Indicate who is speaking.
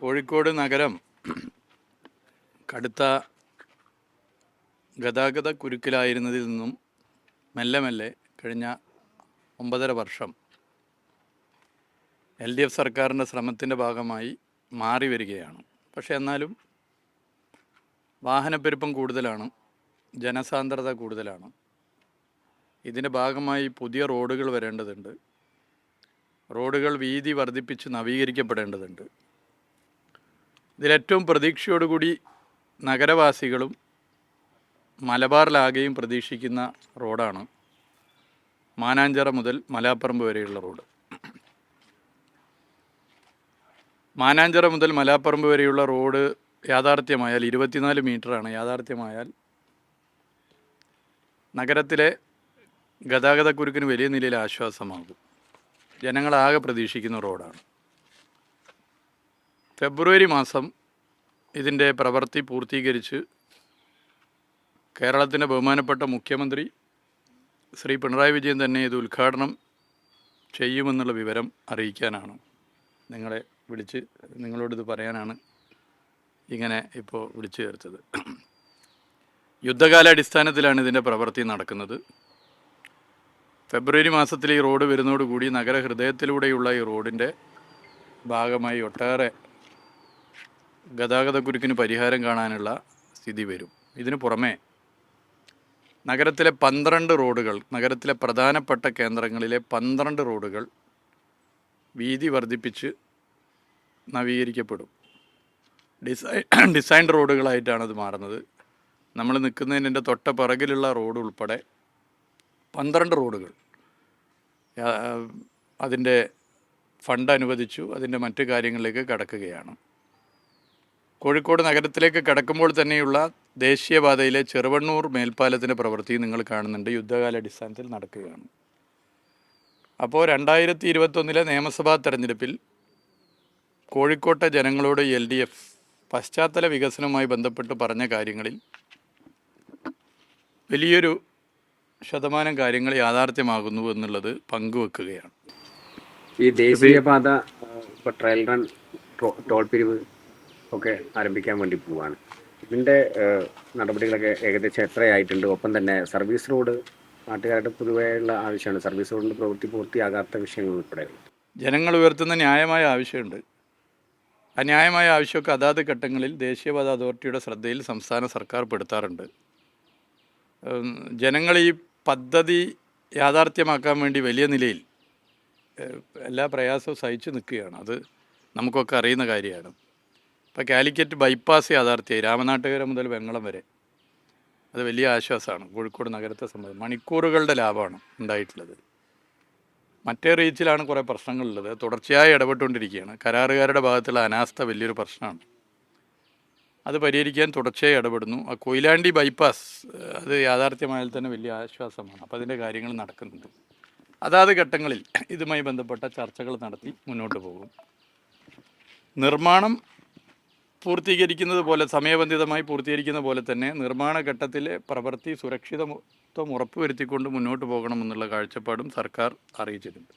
Speaker 1: കോഴിക്കോട് നഗരം കടുത്ത ഗതാഗത കുരുക്കിലായിരുന്നതിൽ നിന്നും മെല്ലെ മെല്ലെ കഴിഞ്ഞ ഒമ്പതര വർഷം എൽ ഡി എഫ് സർക്കാരിന്റെ ശ്രമത്തിന്റെ ഭാഗമായി മാറി വരികയാണ്. പക്ഷേ എന്നാലും വാഹനപ്പെരുപ്പം കൂടുതലാണ് ജനസാന്ദ്രത കൂടുതലാണ്. ഇതിന്റെ ഭാഗമായി പുതിയ റോഡുകൾ വരേണ്ടതുണ്ട്. റോഡുകൾ വീതി വർദ്ധിപ്പിച്ച് നവീകരിക്കപ്പെടേണ്ടതുണ്ട്. ഇതിലേറ്റവും പ്രതീക്ഷയോടുകൂടി നഗരവാസികളും മലബാറിലാകെയും പ്രതീക്ഷിക്കുന്ന റോഡാണ് മാനാഞ്ചിറ മുതൽ മലാപ്പറമ്പ് വരെയുള്ള റോഡ്. മാനാഞ്ചിറ മുതൽ മലാപ്പറമ്പ് വരെയുള്ള റോഡ് യാഥാർത്ഥ്യമായാൽ ഇരുപത്തിനാല് മീറ്ററാണ്. യാഥാർത്ഥ്യമായാൽ നഗരത്തിലെ ഗതാഗതക്കുരുക്കിന് വലിയ നിലയിൽ ആശ്വാസമാകും. ജനങ്ങളാകെ പ്രതീക്ഷിക്കുന്ന റോഡാണ്. ഫെബ്രുവരി മാസം ഇതിന്റെ പ്രവൃത്തി പൂർത്തീകരിച്ച് കേരളത്തിന്റെ ബഹുമാനപ്പെട്ട മുഖ്യമന്ത്രി ശ്രീ പിണറായി വിജയൻ തന്നെ ഇത് ഉദ്ഘാടനം ചെയ്യുമെന്നുള്ള വിവരം അറിയിക്കാനാണ്. നിങ്ങളെ വിളിച്ച് നിങ്ങളോടിത് പറയാനാണ് ഇങ്ങനെ ഇപ്പോൾ വിളിച്ചു ചേർത്തത്. യുദ്ധകാലാടിസ്ഥാനത്തിലാണ് ഇതിന്റെ പ്രവൃത്തി നടക്കുന്നത്. ഫെബ്രുവരി മാസത്തിൽ ഈ റോഡ് വരുന്നതോടുകൂടി നഗരഹൃദയത്തിലൂടെയുള്ള ഈ റോഡിന്റെ ഭാഗമായി ഒട്ടേറെ ഗതാഗതക്കുരുക്കിന് പരിഹാരം കാണാനുള്ള സ്ഥിതി വരും. ഇതിനു പുറമെ നഗരത്തിലെ പന്ത്രണ്ട് റോഡുകൾ നഗരത്തിലെ പ്രധാനപ്പെട്ട കേന്ദ്രങ്ങളിലെ പന്ത്രണ്ട് റോഡുകൾ വീതി വർദ്ധിപ്പിച്ച് നവീകരിക്കപ്പെടും. ഡിസൈൻ ഡിസൈൻ റോഡുകളായിട്ടാണ് അത് മാറുന്നത്. നമ്മൾ നിൽക്കുന്നതിന്റെ തൊട്ട പിറകിലുള്ള റോഡ് ഉൾപ്പെടെ പന്ത്രണ്ട് റോഡുകൾ. അതിന്റെ ഫണ്ട് അനുവദിച്ചു അതിന്റെ മറ്റു കാര്യങ്ങളിലേക്ക് കടക്കുകയാണ്. കോഴിക്കോട് നഗരത്തിലേക്ക് കടക്കുമ്പോൾ തന്നെയുള്ള ദേശീയപാതയിലെ ചെറുവണ്ണൂർ മേൽപ്പാലത്തിന്റെ പ്രവൃത്തി നിങ്ങൾ കാണുന്നുണ്ട്. യുദ്ധകാലാടിസ്ഥാനത്തിൽ നടക്കുകയാണ്. അപ്പോൾ രണ്ടായിരത്തി ഇരുപത്തൊന്നിലെ നിയമസഭാ തെരഞ്ഞെടുപ്പിൽ കോഴിക്കോട്ടെ ജനങ്ങളോട് എൽ ഡി എഫ് പശ്ചാത്തല വികസനവുമായി ബന്ധപ്പെട്ട് പറഞ്ഞ കാര്യങ്ങളിൽ വലിയൊരു ശതമാനം കാര്യങ്ങൾ യാഥാർത്ഥ്യമാകുന്നു എന്നുള്ളത് പങ്കുവെക്കുകയാണ്.
Speaker 2: ഈ ദേശീയപാത ട്രയൽ റൺ ടോൾ പിരിവ് ഒക്കെ ആരംഭിക്കാൻ വേണ്ടി പോവാണ്. ഇതിന്റെ നടപടികളൊക്കെ ഏകദേശം എത്രയായിട്ടുണ്ട്? ഒപ്പം തന്നെ സർവീസ് റോഡ് നാട്ടുകാരുടെ പൊതുവെയുള്ള ആവശ്യമാണ്. സർവീസ് റോഡിന്റെ പ്രവൃത്തി പൂർത്തിയാകാത്ത വിഷയങ്ങൾ ഉൾപ്പെടെ.
Speaker 1: ജനങ്ങൾ ഉയർത്തുന്ന ന്യായമായ ആവശ്യമുണ്ട്. അന്യായമായ ന്യായമായ ആവശ്യമൊക്കെ അതാത് ഘട്ടങ്ങളിൽ ദേശീയപാത അതോറിറ്റിയുടെ ശ്രദ്ധയിൽ സംസ്ഥാന സർക്കാർ പെടുത്താറുണ്ട്. ജനങ്ങൾ ഈ പദ്ധതി യാഥാർത്ഥ്യമാക്കാൻ വേണ്ടി വലിയ നിലയിൽ എല്ലാ പ്രയാസവും സഹിച്ചു നിൽക്കുകയാണ്. അത് നമുക്കൊക്കെ അറിയുന്ന കാര്യമാണ്. ഇപ്പോൾ കാലിക്കറ്റ് ബൈപ്പാസ് യാഥാർത്ഥ്യമായി രാമനാട്ടുകര മുതൽ വെങ്ങളം വരെ. അത് വലിയ ആശ്വാസമാണ്. കോഴിക്കോട് നഗരത്തെ സംബന്ധിച്ച് മണിക്കൂറുകളുടെ ലാഭമാണ് ഉണ്ടായിട്ടുള്ളത്. മറ്റേ റീച്ചിലാണ് കുറേ പ്രശ്നങ്ങളുള്ളത്. തുടർച്ചയായി ഇടപെട്ടുകൊണ്ടിരിക്കുകയാണ്. കരാറുകാരുടെ ഭാഗത്തുള്ള അനാസ്ഥ വലിയൊരു പ്രശ്നമാണ്. അത് പരിഹരിക്കാൻ തുടർച്ചയായി ഇടപെടുന്നു. ആ കൊയിലാണ്ടി ബൈപ്പാസ് അത് യാഥാർത്ഥ്യമായാൽ തന്നെ വലിയ ആശ്വാസമാണ്. അപ്പോൾ അതിന്റെ കാര്യങ്ങൾ നടക്കുന്നുണ്ട്. അതാത് ഘട്ടങ്ങളിൽ ഇതുമായി ബന്ധപ്പെട്ട ചർച്ചകൾ നടത്തി മുന്നോട്ട് പോകും. നിർമ്മാണം പൂർത്തീകരിക്കുന്നത് പോലെ സമയബന്ധിതമായി പൂർത്തീകരിക്കുന്ന പോലെ തന്നെ നിർമ്മാണ ഘട്ടത്തിലെ പ്രവൃത്തി സുരക്ഷിതത്വം ഉറപ്പുവരുത്തിക്കൊണ്ട് മുന്നോട്ട് പോകണമെന്നുള്ള കാഴ്ചപ്പാടും സർക്കാർ അറിയിച്ചിട്ടുണ്ട്.